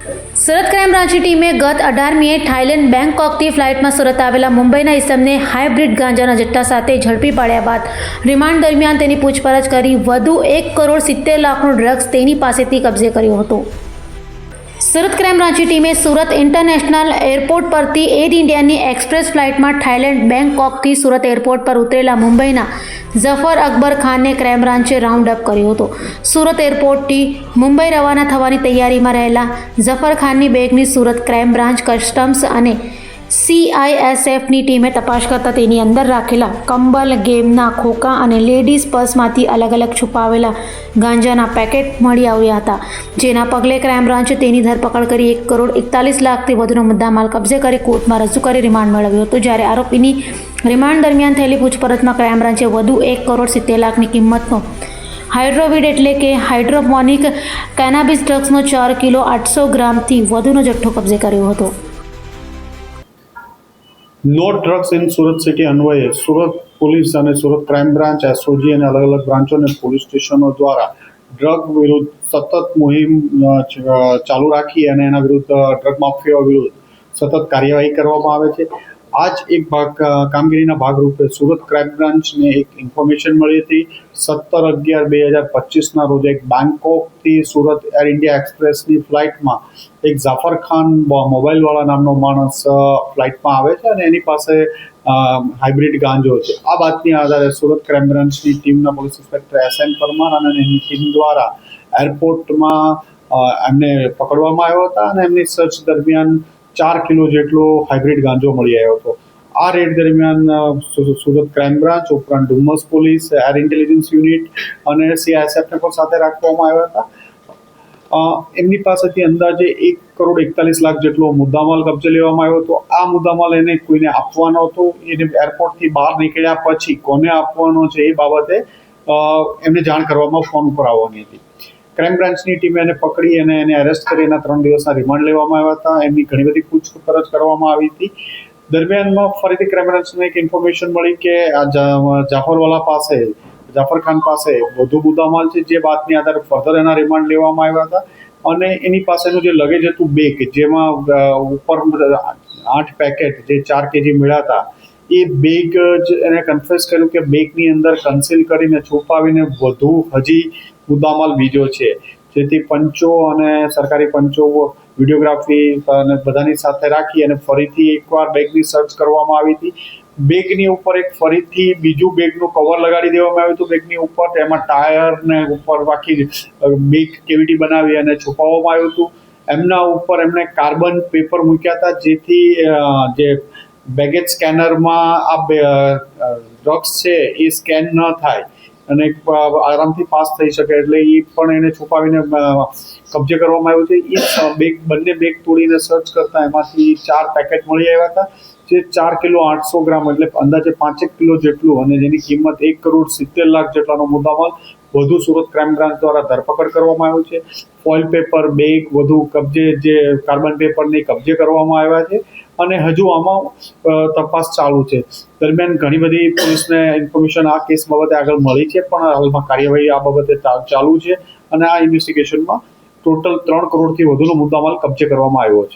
Surat crime બ્રાન્ચની ટીમે ગત અઢારમીએ થાઇલેન્ડ બેંકોકથી ફ્લાઇટમાં સુરત આવેલા મુંબઈના ઇસમને હાઇબ્રિડ ગાંજાના જથ્થા સાથે ઝડપી પાડ્યા બાદ રિમાન્ડ દરમિયાન તેની પૂછપરછ કરી વધુ એક કરોડ સિત્તેર લાખનો ડ્રગ્સ તેની પાસેથી કબજે કર્યો હતો. સુરત ક્રાઇમ બ્રાન્ચની ટીમે સુરત ઇન્ટરનેશનલ એરપોર્ટ પરથી એર ઇન્ડિયાની એક્સપ્રેસ ફ્લાઇટમાં થાઇલેન્ડ બેંગકોકથી સુરત એરપોર્ટ પર ઉતરેલા મુંબઈના ઝફર અકબર ખાનને ક્રાઇમ બ્રાન્ચે રાઉન્ડ અપ કર્યો હતો. સુરત એરપોર્ટથી મુંબઈ રવાના થવાની તૈયારીમાં રહેલા ઝફર ખાનની બેગની સુરત ક્રાઇમ બ્રાન્ચ કસ્ટમ્સ અને સીઆઈએસએફની ટીમે તપાસ કરતા તેની અંદર રાખેલા કંબલ, ગેમના ખોખા અને લેડીઝ પર્સમાંથી અલગ અલગ છુપાવેલા ગાંજાના પેકેટ મળી આવ્યા હતા, જેના પગલે ક્રાઇમ બ્રાન્ચે તેની ધરપકડ કરી એક કરોડ એકતાલીસ લાખથી વધુનો મુદ્દામાલ કબજે કરી કોર્ટમાં રજૂ કરી રિમાન્ડ મેળવ્યો હતો, જ્યારે આરોપીની રિમાન્ડ દરમિયાન થયેલી પૂછપરછમાં ક્રાઇમ બ્રાન્ચે વધુ એક કરોડ સિત્તેર લાખની કિંમતનો હાઇડ્રોવિડ એટલે કે હાઇડ્રોપોનિક કેનાબિસ ડ્રગ્સનો ચાર કિલો આઠસો ગ્રામથી વધુનો જથ્થો કબજે કર્યો હતો. No drugs in Surat city અન્વયે સુરત પોલીસ અને સુરત ક્રાઇમ બ્રાન્ચ એસઓજી અને અલગ અલગ બ્રાન્ચો અને પોલીસ સ્ટેશનો દ્વારા ડ્રગ વિરુદ્ધ સતત મુહિમ ચાલુ રાખી અને એના વિરુદ્ધ ડ્રગ માફિયા વિરુદ્ધ સતત કાર્યવાહી કરવામાં આવે છે આ જ એક ભાગ કામગીરીના ભાગરૂપે સુરત ક્રાઇમ બ્રાન્ચને એક ઇન્ફોર્મેશન મળી હતી. સત્તર અગિયાર બે હજાર પચીસના રોજ એક બેંકોકથી સુરત એર ઇન્ડિયા એક્સપ્રેસની ફ્લાઇટમાં એક જાફર ખાન મોબાઈલવાળા નામનો માણસ ફ્લાઇટમાં આવે છે અને એની પાસે હાઇબ્રિડ ગાંજો છે. આ વાતની આધારે સુરત ક્રાઇમ બ્રાન્ચની ટીમના police inspector S N Parmar અને એની ટીમ દ્વારા એરપોર્ટમાં એમને પકડવામાં આવ્યા હતા અને એમની સર્ચ દરમિયાન ચાર કિલો જેટલો હાઇબ્રિડ ગાંજો મળી આવ્યો હતો. આ રેડ દરમિયાન સુરત ક્રાઇમ બ્રાન્ચ ઉપરાંત Dumas police air intelligence unit અને સીઆઈએસએફને પણ સાથે રાખવામાં આવ્યા હતા. એમની પાસેથી અંદાજે એક કરોડ એકતાલીસ લાખ જેટલો મુદ્દામાલ કબજે લેવામાં આવ્યો હતો. આ મુદ્દામાલ એને કોઈને આપવાનો હતો, એને એરપોર્ટથી બહાર નીકળ્યા પછી કોને આપવાનો છે એ બાબતે એમને જાણ કરવામાં ફોન ઉપર આવવાની હતી. ક્રાઇમ બ્રાન્ચની ટીમે એને પકડી અને એને અરેસ્ટ કરી એના ત્રણ દિવસના રિમાન્ડ લેવામાં આવ્યા હતા. એમની ઘણી બધી પૂછપરછ કરવામાં આવી હતી. દરમિયાનમાં ફરીથી ક્રાઇમ બ્રાન્ચને એક ઇન્ફોર્મેશન મળી કે આ જાફરવાલા પાસે જાફર ખાન પાસે વધુ મુદ્દામાલ છે. જે બાતની આધારે ફર્ધર એના રિમાન્ડ લેવામાં આવ્યા હતા. અને એની પાસેનું જે લગેજ હતું બેગ જેમાં ઉપર આઠ પેકેટ જે ચાર કેજી મળ્યા હતા, એ બેગ જ એને કન્ફેસ કર્યું કે બેગની અંદર કન્સીલ કરીને છુપાવીને વધુ હજી મુદ્દામાલ બીજો છે. જેથી પંચો અને સરકારી પંચો વિડીયોગ્રાફી અને બધાની સાથે રાખી અને ફરીથી એકવાર બેગની સર્ચ કરવામાં આવી હતી. બેગની ઉપર એક ફરીથી બીજું બેગનું કવર લગાડી દેવામાં આવ્યું હતું. બેગની ઉપર તેમાં ટાયર ને ઉપર બાકી બેગ કેવિટી બનાવી અને છુપાવવામાં આવ્યું હતું. એમના ઉપર એમણે કાર્બન પેપર મૂક્યા હતા. જેથી જે બેગેજ સ્કેનરમાં આ ડ્રગ્સ છે એ સ્કેન ન થાય. અને આરામથી પાસ થઈ શકે એટલે એ પણ એને છુપાવીને કબજે કરવામાં આવ્યું છે. એ બેગ, બંને બેગ તોડીને સર્ચ કરતા એમાંથી ચાર પેકેટ મળી આવ્યા હતા. જે ચાર કિલો આઠસો ગ્રામ એટલે અંદાજે પાંચેક કિલો જેટલું અને જેની કિંમત એક કરોડ સિત્તેર લાખ જેટલાનો મુદ્દામાલ વધુ સુરત ક્રાઇમ બ્રાન્ચ દ્વારા ધરપકડ કરવામાં આવ્યો છે. ફોઇલ પેપર, બેગ, વધુ કબજે જે કાર્બન પેપરને કબજે કરવામાં આવ્યા છે અને હજુ આમાં તપાસ ચાલુ છે. દરમિયાન ઘણી બધી પોલીસને ઇન્ફોર્મેશન આ કેસ બાબતે આગળ મળી છે, પણ હાલમાં કાર્યવાહી આ બાબતે ચાલુ છે અને આ ઇન્વેસ્ટિગેશનમાં ટોટલ ત્રણ કરોડથી વધુનો મુદ્દામાલ કબજે કરવામાં આવ્યો છે.